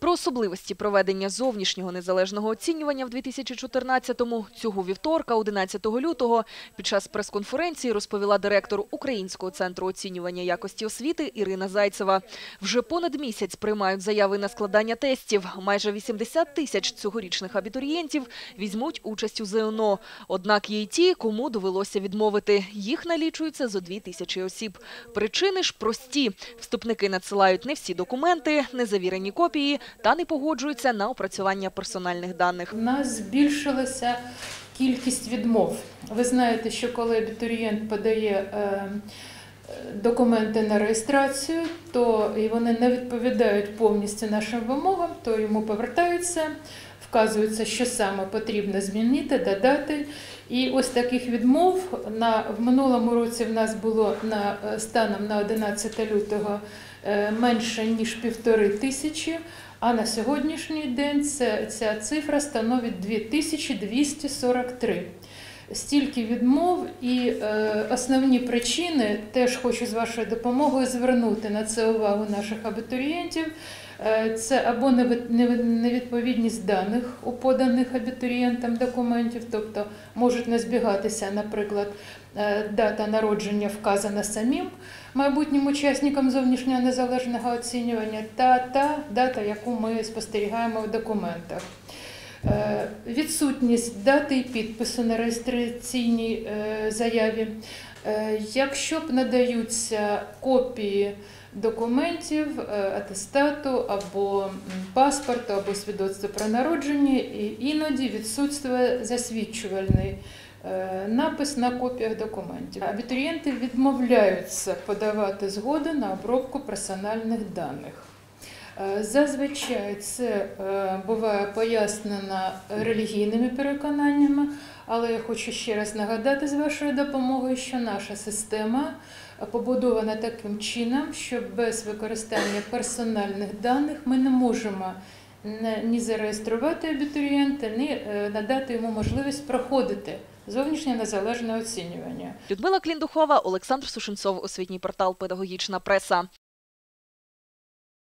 Про особливості проведення зовнішнього незалежного оцінювання в 2014-му цього вівторка, 11 лютого, під час прес-конференції розповіла директор Українського центру оцінювання якості освіти Ірина Зайцева. Вже понад місяць приймають заяви на складання тестів. Майже 80 тисяч цьогорічних абітурієнтів візьмуть участь у ЗНО. Однак є й ті, кому довелося відмовити. Їх налічується зо дві тисячі осіб. Причини ж прості. Вступники надсилають не всі документи, незавірені копії та не погоджуються на опрацювання персональних даних. У нас збільшилася кількість відмов. Ви знаєте, що коли абітурієнт подає е, документи на реєстрацію, то і вони не відповідають повністю нашим вимогам, то йому повертаються, вказується, що саме потрібно змінити, додати. І ось таких відмов на в минулому році в нас було на е, станом на 11 лютого е, менше ніж півтори тисячі. А на сьогоднішній день це, ця цифра становить 2243. Стільки відмов і е, основні причини теж хочу з вашою допомогою звернути на це увагу наших абітурієнтів. Е, Це або невідповідність даних у поданих абітурієнтам документів, тобто можуть не збігатися, наприклад, е, дата народження вказана самим майбутнім учасникам зовнішнього незалежного оцінювання, та та дата, яку ми спостерігаємо в документах. Е, Відсутність дати і підпису на реєстраційній е, заяві. Е, Якщо б надаються копії документів, атестату або паспорту, або свідоцтва про народження, і іноді відсутствує засвідчувальний напис на копіях документів. Абітурієнти відмовляються подавати згоду на обробку персональних даних. Е, Зазвичай це е, буває пояснено релігійними переконаннями, але я хочу ще раз нагадати з вашою допомогою, що наша система побудована таким чином, що без використання персональних даних ми не можемо ні зареєструвати абітурієнта, ні е, надати йому можливість проходити зовнішнє незалежне оцінювання. Людмила Кліндухова, Олександр Сушенцов, освітній портал Педагогічна преса.